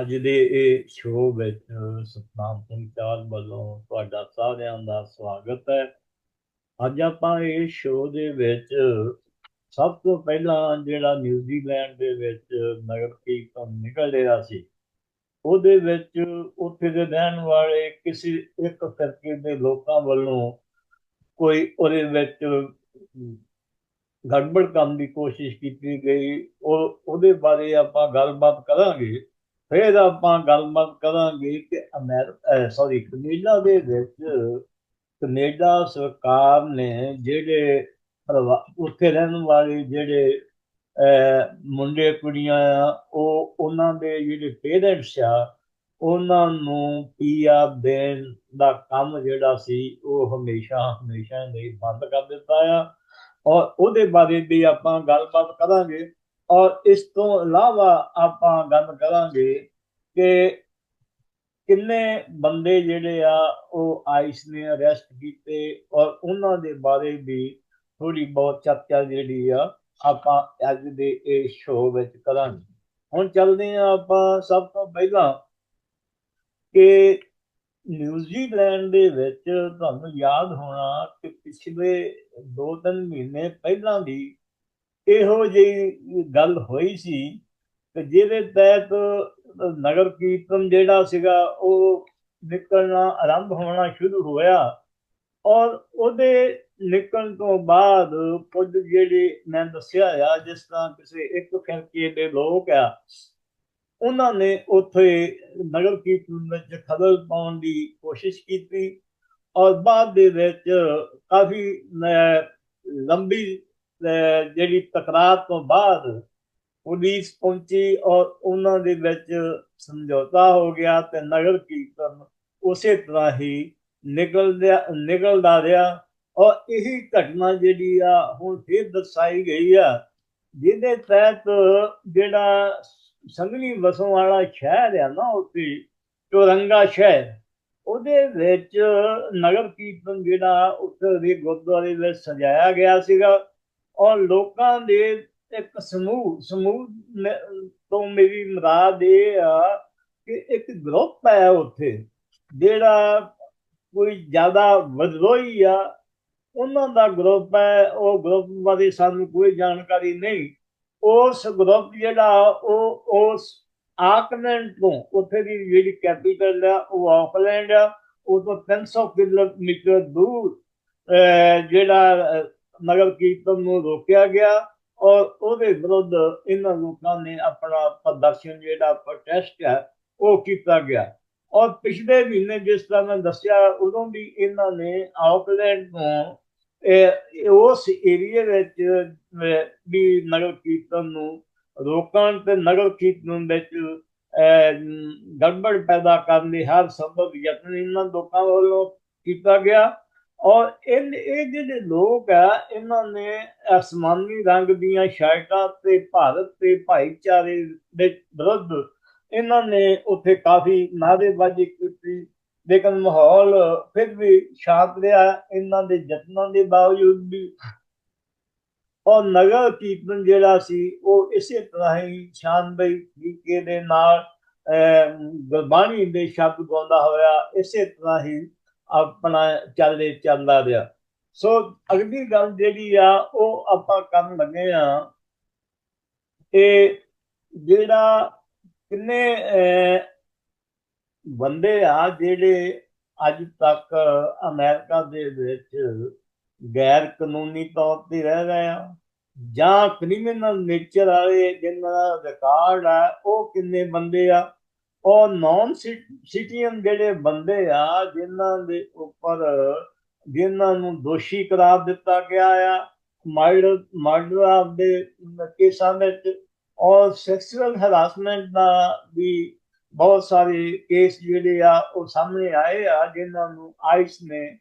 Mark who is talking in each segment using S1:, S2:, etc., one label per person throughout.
S1: ਅੱਜ ਦੇ ਇਹ ਸ਼ੋਅ ਵਿੱਚ ਸਤਨਾਮ ਸਿੰਘ ਚਾਲ ਵੱਲੋਂ ਤੁਹਾਡਾ ਸਾਰਿਆਂ ਦਾ ਸਵਾਗਤ ਹੈ। ਅੱਜ ਆਪਾਂ ਇਹ ਸ਼ੋਅ ਦੇ ਵਿੱਚ, ਸਭ ਤੋਂ ਪਹਿਲਾਂ ਜਿਹੜਾ ਨਿਊਜ਼ੀਲੈਂਡ ਦੇ ਵਿੱਚ ਨਗਰ ਕੀਰਤਨ ਨਿਕਲ ਰਿਹਾ ਸੀ, ਉਹਦੇ ਵਿੱਚ ਉੱਥੇ ਦੇ ਰਹਿਣ ਵਾਲੇ ਕਿਸੇ ਇੱਕ ਕਰਕੇ ਦੇ ਲੋਕਾਂ ਵੱਲੋਂ ਕੋਈ ਉਹਦੇ ਵਿੱਚ ਗੜਬੜ ਕਰਨ ਦੀ ਕੋਸ਼ਿਸ਼ ਕੀਤੀ ਗਈ। ਉਹ, ਉਹਦੇ ਬਾਰੇ ਆਪਾਂ ਗੱਲਬਾਤ ਕਰਾਂਗੇ। ਫਿਰ ਆਪਾਂ ਗੱਲਬਾਤ ਕਰਾਂਗੇ ਕਿ ਅਮਰੀਕਾ ਸੌਰੀ ਕੈਨੇਡਾ ਦੇ ਵਿੱਚ ਕੈਨੇਡਾ ਸਰਕਾਰ ਨੇ ਜਿਹੜੇ ਉੱਥੇ ਰਹਿਣ ਵਾਲੇ ਜਿਹੜੇ ਮੁੰਡੇ, ਕੁੜੀਆਂ ਆ, ਉਹ ਉਹਨਾਂ ਦੇ ਜਿਹੜੇ ਪੇਰੈਂਟਸ ਆ, ਉਹਨਾਂ ਨੂੰ ਪੀਆਰ ਦੇਣ ਦਾ ਕੰਮ ਜਿਹੜਾ ਸੀ, ਉਹ ਹਮੇਸ਼ਾ ਹਮੇਸ਼ਾ ਲਈ ਬੰਦ ਕਰ ਦਿੱਤਾ ਆ। ਔਰ ਉਹਦੇ ਬਾਰੇ ਵੀ ਆਪਾਂ ਗੱਲਬਾਤ ਕਰਾਂਗੇ। ਔਰ ਇਸ ਤੋਂ ਇਲਾਵਾ ਆਪਾਂ ਗੱਲ ਕਰਾਂਗੇ ਕਿ ਕਿੰਨੇ ਬੰਦੇ ਜਿਹੜੇ ਆ, ਉਹ ਆਈਸ ਨੇ ਅਰੈਸਟ ਕੀਤੇ ਔਰ ਉਹਨਾਂ ਦੇ ਬਾਰੇ ਵੀ ਥੋੜੀ ਬਹੁਤ ਚਰਚਾ ਜਿਹੜੀ ਆ, ਆਪਾਂ ਅੱਜ ਦੇ ਇਹ ਸ਼ੋਅ ਵਿੱਚ ਕਰਾਂਗੇ। ਹੁਣ ਚੱਲਦੇ ਆ ਆਪਾਂ ਸਭ ਤੋਂ ਪਹਿਲਾਂ ਕਿ ਨਿਊਜ਼ੀਲੈਂਡ ਦੇ ਵਿੱਚ ਤੁਹਾਨੂੰ ਯਾਦ ਹੋਣਾ ਕਿ ਪਿਛਲੇ 2-3 ਮਹੀਨੇ ਪਹਿਲਾਂ ਵੀ ਇਹੋ ਜਿਹੀ ਗੱਲ ਹੋਈ ਸੀ ਕਿ ਜਿਹਦੇ ਤਹਿਤ ਨਗਰ ਕੀਰਤਨ ਜਿਹੜਾ ਸੀਗਾ ਉਹ ਨਿਕਲਣਾ, ਆਰੰਭ ਹੋਣਾ ਸ਼ੁਰੂ ਹੋਇਆ ਔਰ ਉਹਦੇ ਨਿਕਲਣ ਤੋਂ ਬਾਅਦ ਕੁਝ ਜਿਹੜੇ ਮੈਂ ਦੱਸਿਆ ਆ, ਜਿਸ ਤਰ੍ਹਾਂ ਕਿਸੇ ਇੱਕ ਫਿਰਕੇ ਦੇ ਲੋਕ ਆ, ਉਹਨਾਂ ਨੇ ਉੱਥੇ ਨਗਰ ਕੀਰਤਨ ਵਿੱਚ ਖਲਲ ਪਾਉਣ ਦੀ ਕੋਸ਼ਿਸ਼ ਕੀਤੀ ਔਰ ਬਾਅਦ ਦੇ ਵਿੱਚ ਕਾਫੀ ਲੰਬੀ ਜਿਹੜੀ ਤਕਰਾਰ ਤੋਂ ਬਾਅਦ ਪੁਲਿਸ ਪਹੁੰਚੀ ਔਰ ਉਹਨਾਂ ਦੇ ਵਿੱਚ ਸਮਝੌਤਾ ਹੋ ਗਿਆ ਤੇ ਨਗਰ ਕੀਰਤਨ ਉਸੇ ਤਰ੍ਹਾਂ ਹੀ ਨਿਕਲਦਾ ਨਿਕਲਦਾ ਰਿਹਾ ਔਰ ਇਹੀ ਘਟਨਾ ਜਿਹੜੀ ਆ ਹੁਣ ਫਿਰ ਦਰਸਾਈ ਗਈ ਆ, ਜਿਹਦੇ ਤਹਿਤ ਜਿਹੜਾ ਸੰਗਲੀ ਵਸੋਂ ਵਾਲਾ ਸ਼ਹਿਰ ਆ ਨਾ ਉੱਥੇ, ਚੋਰੰਗਾ ਸ਼ਹਿਰ, ਉਹਦੇ ਵਿੱਚ ਨਗਰ ਕੀਰਤਨ ਜਿਹੜਾ ਉੱਥੇ ਦੇ ਗੁਰਦੁਆਰੇ ਵਿੱਚ ਸਜਾਇਆ ਗਿਆ ਸੀਗਾ। ਔਰ ਲੋਕਾਂ ਦੇ ਇੱਕ ਸਮੂਹ ਸਮੂਹ ਤੋਂ ਮੇਰੀ ਮੁਰਾਦ ਇਹ ਆ ਕਿ ਇੱਕ ਗਰੁੱਪ ਹੈ ਉੱਥੇ ਜਿਹੜਾ ਕੋਈ ਜ਼ਿਆਦਾ ਵਿਦਰੋਹੀ ਆ ਉਹਨਾਂ ਦਾ ਗਰੁੱਪ ਹੈ ਉਹ ਗਰੁੱਪ ਬਾਰੇ ਸਾਨੂੰ ਕੋਈ ਜਾਣਕਾਰੀ ਨਹੀਂ। ਉਸ ਗਰੁੱਪ ਜਿਹੜਾ ਉਹ ਉਸ ਆਕਲੈਂਡ ਤੋਂ ਉੱਥੇ ਦੀ ਜਿਹੜੀ ਕੈਪੀਟਲ ਆ ਉਹ ਆਕਲੈਂਡ ਆ ਉਹ ਤੋਂ 300 ਕਿਲੋਮੀਟਰ ਦੂਰ ਅਹ, ਜਿਹੜਾ ਨਗਰ ਕੀਰਤਨ ਨੂੰ ਰੋਕਿਆ ਗਿਆ ਔਰ ਉਹਦੇ ਵਿਰੁੱਧ ਇਹਨਾਂ ਲੋਕਾਂ ਨੇ ਆਪਣਾ ਪ੍ਰਦਰਸ਼ਨ ਜਿਹੜਾ ਪ੍ਰੋਟੈਸਟ ਹੈ ਉਹ ਕੀਤਾ ਗਿਆ। ਔਰ ਪਿਛਲੇ ਮਹੀਨੇ ਜਿਸ ਤਰ੍ਹਾਂ ਮੈਂ ਦੱਸਿਆ ਉਦੋਂ ਵੀ ਇਹਨਾਂ ਨੇ ਆਕਲੈਂਡ ਤੋਂ ਇਹ ਉਸ ਏਰੀਆ ਵਿੱਚ ਵੀ ਨਗਰ ਕੀਰਤਨ ਨੂੰ ਰੋਕਣ ਤੇ ਨਗਰ ਕੀਰਤਨ ਵਿੱਚ ਅਹ, ਗੜਬੜ ਪੈਦਾ ਕਰਨ ਦੇ ਹਰ ਸੰਭਵ ਯਤਨ ਇਹਨਾਂ ਲੋਕਾਂ ਵੱਲੋਂ ਕੀਤਾ ਗਿਆ। ਔਰ ਇਹ ਇਹ ਜਿਹੜੇ ਲੋਕ ਆ ਇਹਨਾਂ ਨੇ ਅਸਮਾਨੀ ਰੰਗ ਦੀਆਂ ਸ਼ਰਟਾਂ ਤੇ ਭਾਰਤ ਤੇ ਭਾਈਚਾਰੇ ਦੇ ਵਿਰੁੱਧ ਇਹਨਾਂ ਨੇ ਉੱਥੇ ਕਾਫੀ ਨਾਅਰੇਬਾਜ਼ੀ ਕੀਤੀ। ਲੇਕਿਨ ਮਾਹੌਲ ਫਿਰ ਵੀ ਸ਼ਾਂਤ ਰਿਹਾ ਇਹਨਾਂ ਦੇ ਯਤਨਾਂ ਦੇ ਬਾਵਜੂਦ ਵੀ। ਔਰ ਨਗਰ ਕੀਰਤਨ ਜਿਹੜਾ ਸੀ ਉਹ ਇਸੇ ਤਰ੍ਹਾਂ ਹੀ ਸ਼ਾਨਦਾਈ ਤਰੀਕੇ ਦੇ ਨਾਲ ਅਹ, ਗੁਰਬਾਣੀ ਦੇ ਸ਼ਬਦ ਗਾਉਂਦਾ ਹੋਇਆ ਇਸੇ ਤਰ੍ਹਾਂ ਹੀ ਆਪਣਾ ਚੱਲਦੇ ਚੱਲਦਾ ਰਿਹਾ। ਸੋ ਅਗਲੀ ਗੱਲ ਜਿਹੜੀ ਆ, ਉਹ ਆਪਾਂ ਕਰਨ ਲੱਗੇ ਆ ਇਹ ਜਿਹੜਾ ਕਿੰਨੇ ਬੰਦੇ ਆ ਜਿਹੜੇ ਅੱਜ ਤੱਕ ਅਮਰੀਕਾ ਦੇ ਵਿੱਚ ਗੈਰ ਕਾਨੂੰਨੀ ਤੌਰ ਤੇ ਰਹਿ ਰਹੇ ਆ ਜਾਂ ਕ੍ਰਿਮੀਨਲ ਨੇਚਰ ਵਾਲੇ ਜਿਨ੍ਹਾਂ ਦਾ ਰਿਕਾਰਡ ਆ, ਉਹ ਕਿੰਨੇ ਬੰਦੇ ਆ? ਉਹ ਨਾਨ ਸਿਟੀਅਨ ਜਿਹੜੇ ਬੰਦੇ ਆ, ਜਿਨ੍ਹਾਂ ਦੇ ਉੱਪਰ, ਜਿਨ੍ਹਾਂ ਨੂੰ ਦੋਸ਼ੀ ਕਰਾਰ ਦਿੱਤਾ ਗਿਆ ਆ ਮਾਈਡਰ ਮਰਡਰ ਦੇ ਕੇਸਾਂ ਵਿੱਚ, ਔਰ ਸੈਕਸੁਅਲ ਹਰਾਸਮੈਂਟ ਦਾ ਵੀ ਬਹੁਤ ਸਾਰੇ ਕੇਸ ਜਿਹੜੇ ਆ, ਉਹ ਸਾਹਮਣੇ ਆਏ ਆ, ਜਿਨ੍ਹਾਂ ਨੂੰ ਆਈਸ ਨੇ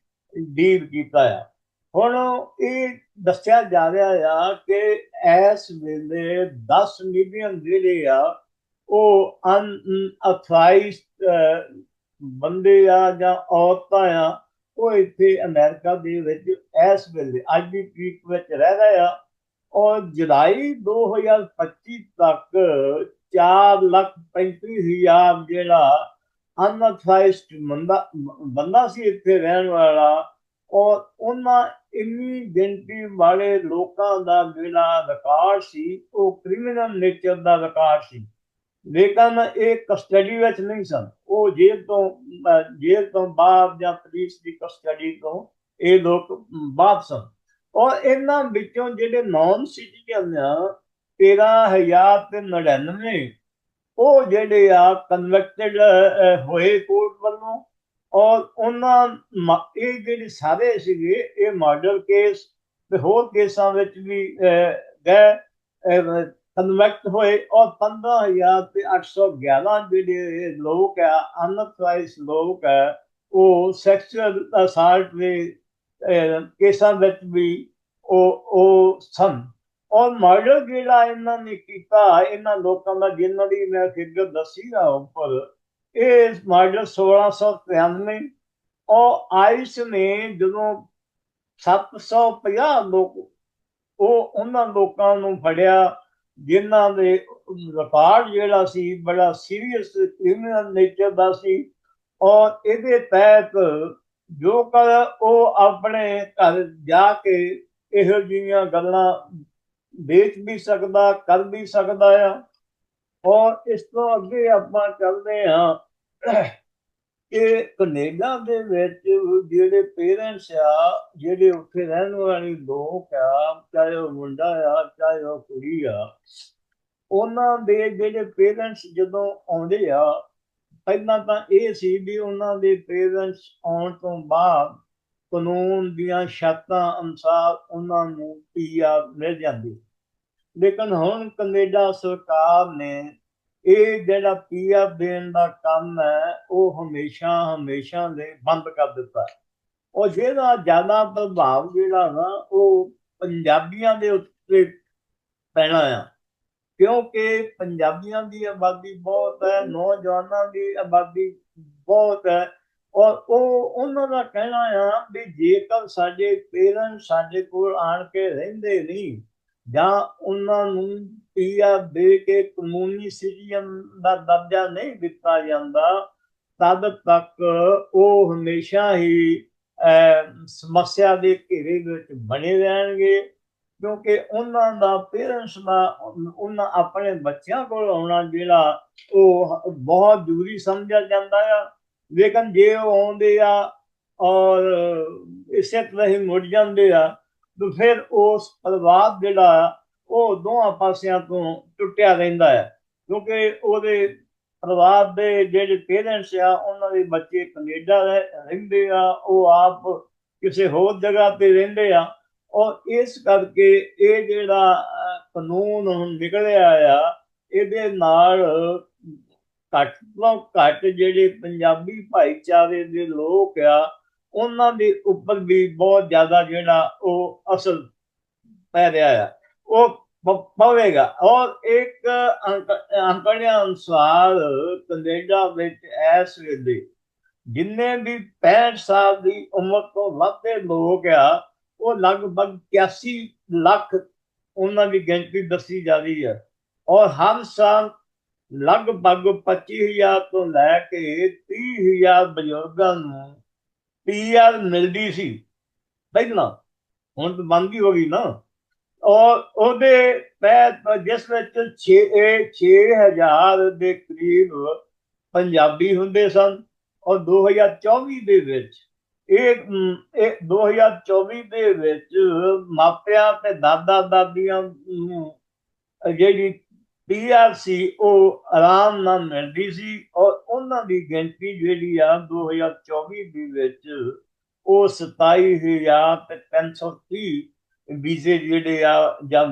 S1: ਡੀਲ ਕੀਤਾ ਆ। ਹੁਣ ਇਹ ਦੱਸਿਆ ਜਾ ਰਿਹਾ ਆ ਕਿ ਇਸ ਵੇਲੇ 10 ਮਿਲੀਅਨ ਜਿਹੜੇ ਆ ਉਹ ਅਨਅਥਰਾਈਜ਼ਡ ਬੰਦੇ ਆ ਜਾਂ ਔਰਤਾਂ ਆ, ਉਹ ਇੱਥੇ ਅਮਰੀਕਾ ਦੇ ਵਿੱਚ ਇਸ ਵੇਲੇ, ਅੱਜ ਦੀ ਤਰੀਕ ਵਿੱਚ ਰਹਿ ਰਹੇ ਆ। ਔਰ ਜੁਲਾਈ 2025 ਤੱਕ 4 ਲੱਖ 35 ਹਜ਼ਾਰ ਜਿਹੜਾ ਅਨਥਾਈਸਡ ਬੰਦਾ ਬੰਦਾ ਸੀ ਇੱਥੇ ਰਹਿਣ ਵਾਲਾ ਔਰ ਉਹਨਾਂ ਇੰਨੀ ਗਿਣਤੀ ਵਾਲੇ ਲੋਕਾਂ ਦਾ ਜਿਹੜਾ ਰਿਕਾਰਡ ਸੀ, ਉਹ ਕ੍ਰਿਮੀਨਲ ਨੇਚਰ ਦਾ ਰਿਕਾਰਡ ਸੀ। ਲੇਕਿਨ ਇਹ ਕਸਟਡੀ ਵਿੱਚ ਨਹੀਂ ਸਨ। ਉਹ ਜੇਲ੍ਹ ਤੋਂ ਜੇਲ੍ਹ ਤੋਂ ਬਾਹਰ ਜਾਂ ਪੁਲਿਸ ਦੀ ਕਸਟਡੀ ਤੋਂ ਇਹ ਲੋਕ ਬਾਹਰ ਸਨ। ਔਰ ਇਹਨਾਂ ਵਿੱਚੋਂ ਜਿਹੜੇ ਨਾਨ ਸਿਟੀਜ਼ਨ ਆ 13000 ਤੇ 99 ਉਹ ਜਿਹੜੇ ਆ ਕਨਵੈਕਟਡ ਹੋਏ ਕੋਰਟ ਵੱਲੋਂ। ਔਰ ਉਹਨਾਂ ਇਹ ਜਿਹੜੇ ਸਾਰੇ ਸੀਗੇ ਇਹ ਮਰਡਰ ਕੇਸ ਤੇ ਹੋਰ ਕੇਸਾਂ ਵਿੱਚ ਵੀ ਅਹ, ਗਏ ਕਨਵੈਕਟ ਹੋਏ ਔਰ 15000 ਤੇ 811 ਜਿਹੜੇ ਲੋਕ ਆ ਅਨਥਰਾਈਜ਼ ਲੋਕ ਆ, ਉਹ ਸੈਕਸ਼ੂਅਲ ਅਸਾਲਟ ਦੇ ਕੇਸਾਂ ਵਿੱਚ ਵੀ ਉਹ ਉਹ ਸਨ। ਔਰ ਮਰਡਰ ਜਿਹੜਾ ਇਹਨਾਂ ਨੇ ਕੀਤਾ, ਇਹਨਾਂ ਲੋਕਾਂ ਦਾ ਜਿਨ੍ਹਾਂ ਦੀ ਮੈਂ ਫਿਗਰ ਦੱਸੀ ਆ ਉੱਪਰ, ਇਹ ਮਰਡਰ 1693 ਔਰ ਆਇਸ ਨੇ ਜਦੋਂ 750 ਲੋਕ, ਉਹ ਉਹਨਾਂ ਲੋਕਾਂ ਨੂੰ ਫੜਿਆ ਜਿਨ੍ਹਾਂ ਦੇ ਰਿਕਾਰਡ ਜਿਹੜਾ ਸੀ, ਬੜਾ ਸੀਰੀਅਸ ਕ੍ਰਿਮੀਨਲ ਨੇਚਰ ਦਾ ਸੀ, ਔਰ ਇਹਦੇ ਤਹਿਤ ਜੋ ਕਰ ਉਹ ਆਪਣੇ ਘਰ ਜਾ ਕੇ ਇਹੋ ਜਿਹੀਆਂ ਗੱਲਾਂ ਵੇਚ ਵੀ ਸਕਦਾ, ਕਰ ਵੀ ਸਕਦਾ ਆ। ਔਰ ਇਸ ਤੋਂ ਅੱਗੇ ਆਪਾਂ ਚੱਲਦੇ ਹਾਂ। ਕਿ ਕੈਨੇਡਾ ਦੇ ਵਿੱਚ ਜਿਹੜੇ ਪੇਰੈਂਟਸ ਆ, ਜਿਹੜੇ ਉੱਥੇ ਰਹਿਣ ਵਾਲੇ ਲੋਕ ਆ, ਚਾਹੇ ਉਹ ਮੁੰਡਾ ਆ, ਚਾਹੇ ਉਹ ਕੁੜੀ ਆ, ਉਹਨਾਂ ਦੇ ਜਿਹੜੇ ਪੇਰੈਂਟਸ ਜਦੋਂ ਆਉਂਦੇ ਆ, ਪਹਿਲਾਂ ਤਾਂ ਇਹ ਸੀ ਵੀ ਉਹਨਾਂ ਦੇ ਪੇਰੈਂਟਸ ਆਉਣ ਤੋਂ ਬਾਅਦ ਕਾਨੂੰਨ ਦੀਆਂ ਸ਼ਰਤਾਂ ਅਨੁਸਾਰ ਉਹਨਾਂ ਨੂੰ ਪੀਆਰ ਮਿਲ ਜਾਂਦੀ। ਲੇਕਿਨ ਹੁਣ ਕੈਨੇਡਾ ਸਰਕਾਰ ਨੇ ਇਹ ਜਿਹੜਾ ਪੀਆਰ ਦੇਣ ਦਾ ਕੰਮ ਹੈ, ਉਹ ਹਮੇਸ਼ਾ ਹਮੇਸ਼ਾ ਲਈ ਬੰਦ ਕਰ ਦਿੱਤਾ ਉਹ ਜਿਹਦਾ ਜ਼ਿਆਦਾ ਪ੍ਰਭਾਵ ਜਿਹੜਾ ਨਾ, ਉਹ ਪੰਜਾਬੀਆਂ ਦੇ ਉੱਤੇ ਪੈਣਾ ਆ। ਕਿਉਂਕਿ ਪੰਜਾਬੀਆਂ ਦੀ ਆਬਾਦੀ ਬਹੁਤ ਹੈ, ਨੌਜਵਾਨਾਂ ਦੀ ਆਬਾਦੀ ਬਹੁਤ ਹੈ ਔਰ ਉਹ ਉਹਨਾਂ ਦਾ ਕਹਿਣਾ ਆ ਵੀ ਜੇਕਰ ਸਾਡੇ ਪੇਰੈਂਟ ਸਾਡੇ ਕੋਲ ਆਣ ਕੇ ਰਹਿੰਦੇ ਨਹੀਂ ਜਾਂ ਉਹਨਾਂ ਨੂੰ ਪੀਆਰ ਦੇ ਕੇ ਕਾਨੂੰਨੀ ਸਿਟੀਜ਼ਨ ਦਾ ਦਰਜਾ ਨਹੀਂ ਦਿੱਤਾ ਜਾਂਦਾ, ਤਦ ਤੱਕ ਉਹ ਹਮੇਸ਼ਾ ਹੀ ਸਮੱਸਿਆ ਦੇ ਘੇਰੇ ਵਿੱਚ ਬਣੇ ਰਹਿਣਗੇ, ਕਿਉਂਕਿ ਉਹਨਾਂ ਦਾ ਪੇਰੈਂਟਸ ਦਾ, ਉਹਨਾਂ ਆਪਣੇ ਬੱਚਿਆਂ ਕੋਲ ਆਉਣਾ ਜਿਹੜਾ ਉਹ ਬਹੁਤ ਜ਼ਰੂਰੀ ਸਮਝਿਆ ਜਾਂਦਾ ਆ। ਲੇਕਿਨ ਜੇ ਉਹ ਆਉਂਦੇ ਆ ਔਰ ਇਸੇ ਤਰ੍ਹਾਂ ਹੀ ਮੁੜ ਜਾਂਦੇ ਆ, ਤਾਂ ਫਿਰ ਉਸ ਪਰਿਵਾਰ ਜਿਹੜਾ ਉਹ ਦੋਹਾਂ ਪਾਸਿਆਂ ਤੋਂ ਟੁੱਟਿਆ ਰਹਿੰਦਾ ਹੈ, ਕਿਉਂਕਿ ਉਹਦੇ ਪਰਿਵਾਰ ਦੇ ਜਿਹੜੇ ਪੇਰੈਂਟਸ ਆ, ਉਹਨਾਂ ਦੇ ਬੱਚੇ ਕੈਨੇਡਾ ਰਹਿ- ਰਹਿੰਦੇ ਆ, ਉਹ ਆਪ ਕਿਸੇ ਹੋਰ ਜਗ੍ਹਾ ਤੇ ਰਹਿੰਦੇ ਆ। ਔਰ ਇਸ ਕਰਕੇ ਇਹ ਜਿਹੜਾ ਕਾਨੂੰਨ ਹੁਣ ਨਿਕਲਿਆ ਆ, ਇਹਦੇ ਨਾਲ ਘੱਟ ਤੋਂ ਘੱਟ ਜਿਹੜੇ ਪੰਜਾਬੀ ਭਾਈਚਾਰੇ ਦੇ ਲੋਕ ਆ, ਉਹਨਾਂ ਦੇ ਉੱਪਰ ਵੀ ਬਹੁਤ ਜ਼ਿਆਦਾ ਜਿਹੜਾ ਉਹ ਅਸਰ ਪੈ ਰਿਹਾ ਆ। ਉਹ ਪਵੇਗਾ। ਔਰ ਇੱਕ ਅੰਕੜਿਆਂ ਅਨੁਸਾਰ ਕੈਨੇਡਾ ਵਿੱਚ ਇਸ ਵੇਲੇ ਜਿੰਨੇ ਵੀ 65 ਸਾਲ ਦੀ ਉਮਰ ਤੋਂ ਵੱਧ ਦੇ ਲੋਕ ਆ, ਉਹ ਲਗਭਗ 81 ਲੱਖ ਉਹਨਾਂ ਦੀ ਗਿਣਤੀ ਦੱਸੀ ਜਾ ਰਹੀ ਹੈ ਔਰ ਹਰ ਸਾਲ ਲਗਭਗ 25000 ਤੋਂ ਲੈ ਕੇ 30000 ਬਜ਼ੁਰਗਾਂ ਨੂੰ ਪੀਆਰ ਮਿਲਦੀ ਸੀ। ਪਹਿਲਾਂ ਹੁਣ ਤਾਂ ਬੰਦ ਹੀ ਹੋ ਗਈ ਨਾ। ਔਰ ਉਹਦੇ ਤਹਿਤ ਜਿਸ ਵਿੱਚ 6 6000 ਦੇ ਕਰੀਬ ਪੰਜਾਬੀ ਹੁੰਦੇ ਸਨ ਔਰ 2024 ਦੇ ਵਿੱਚ ਇਹ ਅਮ, ਇਹ 2024 ਦੇ ਵਿੱਚ ਮਾਪਿਆਂ ਤੇ ਦਾਦਾ ਦਾਦੀਆਂ ਨੂੰ ਜਿਹੜੀ ਪੀਆਰਸੀ ਉਹ ਆਰਾਮ ਨਾਲ ਮਿਲਦੀ ਸੀ ਔਰ ਉਹਨਾਂ ਦੀ ਗਿਣਤੀ ਜਿਹੜੀ ਆ 2024 ਦੇ ਵਿੱਚ ਉਹ 27000 ਤੇ 330 ਵੀਜ਼ੇ ਜਿਹੜੇ ਆ ਜਾਂ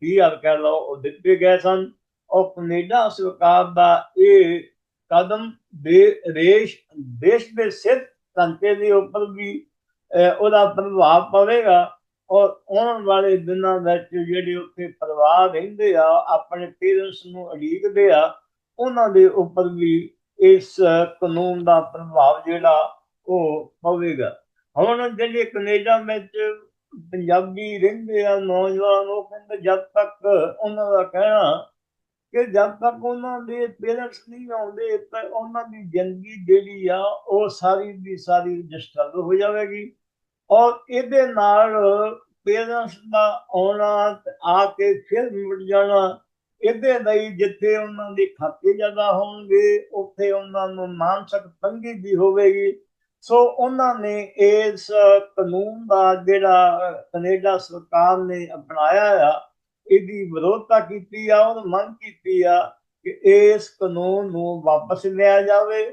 S1: ਪੀਆਰ ਕਹਿ ਲਓ, ਉਹ ਦਿੱਤੇ ਗਏ ਸਨ। ਔਰ ਕੈਨੇਡਾ ਸਰਕਾਰ ਦਾ ਇਹ ਕਦਮ ਦੇਸ਼ ਦੇਸ਼ ਦੇ ਸਿਰ ਢਾਂਚੇ ਦੇ ਉੱਪਰ ਵੀ ਉਹਦਾ ਪ੍ਰਭਾਵ ਪਵੇਗਾ। ਔਰ ਆਉਣ ਵਾਲੇ ਦਿਨਾਂ ਵਿੱਚ ਜਿਹੜੇ ਉੱਥੇ ਪਰਿਵਾਰ ਰਹਿੰਦੇ ਆ, ਆਪਣੇ ਪੇਰੈਂਟਸ ਨੂੰ ਉਡੀਕਦੇ ਆ, ਉਹਨਾਂ ਦੇ ਉੱਪਰ ਵੀ ਇਸ ਕਾਨੂੰਨ ਦਾ ਪ੍ਰਭਾਵ ਜਿਹੜਾ ਉਹ ਪਵੇਗਾ। ਹੁਣ ਜਿਹੜੇ ਕੈਨੇਡਾ ਵਿੱਚ ਪੰਜਾਬੀ ਰਹਿੰਦੇ ਆ ਨੌਜਵਾਨ, ਉਹ ਕਹਿੰਦੇ ਜਦ ਤੱਕ ਉਹਨਾਂ ਦਾ ਕਹਿਣਾ ਕਿ ਜਦ ਤੱਕ ਉਹਨਾਂ ਦੇ ਪੇਰੈਂਟਸ ਨਹੀਂ ਆਉਂਦੇ ਤਾਂ ਉਹਨਾਂ ਦੀ ਜ਼ਿੰਦਗੀ ਜਿਹੜੀ ਆ, ਉਹ ਸਾਰੀ ਦੀ ਸਾਰੀ ਡਿਸਟਰਬ ਹੋ ਜਾਵੇਗੀ। ਔਰ ਇਹਦੇ ਨਾਲ ਪੇਰੈਂਟਸ ਦਾ ਆਉਣਾ ਆ ਕੇ ਫਿਰ ਮੁੜ ਜਾਣਾ, ਇਹਦੇ ਲਈ ਜਿੱਥੇ ਉਹਨਾਂ ਦੇ ਖਾਤੇ ਜ਼ਿਆਦਾ ਹੋਣਗੇ, ਉੱਥੇ ਉਹਨਾਂ ਨੂੰ ਮਾਨਸਿਕ ਤੰਗੀ ਵੀ ਹੋਵੇਗੀ। ਸੋ ਉਹਨਾਂ ਨੇ ਇਸ ਕਾਨੂੰਨ ਦਾ ਜਿਹੜਾ ਕੈਨੇਡਾ ਸਰਕਾਰ ਨੇ ਅਪਣਾਇਆ ਆ, ਇਹਦੀ ਵਿਰੋਧਤਾ ਕੀਤੀ ਆ, ਔਰ ਮੰਗ ਕੀਤੀ ਆ ਕਿ ਇਸ ਕਾਨੂੰਨ ਨੂੰ ਵਾਪਸ ਲਿਆ ਜਾਵੇ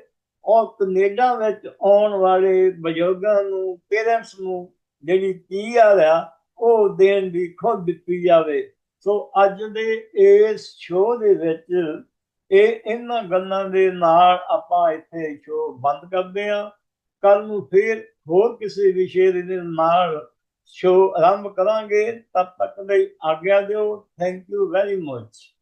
S1: ਔਰ ਕੈਨੇਡਾ ਵਿੱਚ ਆਉਣ ਵਾਲੇ ਬਜ਼ੁਰਗਾਂ ਨੂੰ, ਪੇਰੈਂਟਸ ਨੂੰ ਜਿਹੜੀ ਕੀ ਆ ਰਿਹਾ ਉਹ ਦੇਣ ਦੀ ਖੁਦ ਦਿੱਤੀ ਜਾਵੇ। ਸੋ ਅੱਜ ਦੇ ਇਸ ਸ਼ੋਅ ਦੇ ਵਿੱਚ ਇਹ ਇਹਨਾਂ ਗੱਲਾਂ ਦੇ ਨਾਲ ਆਪਾਂ ਇੱਥੇ ਸ਼ੋਅ ਬੰਦ ਕਰਦੇ ਹਾਂ। ਕੱਲ ਨੂੰ ਫਿਰ ਹੋਰ ਕਿਸੇ ਵਿਸ਼ੇ ਦੇ ਨਾਲ ਸ਼ੋਅ ਆਰੰਭ ਕਰਾਂਗੇ, ਤਦ ਤੱਕ ਲਈ ਆਗਿਆ ਦਿਓ। Thank you very much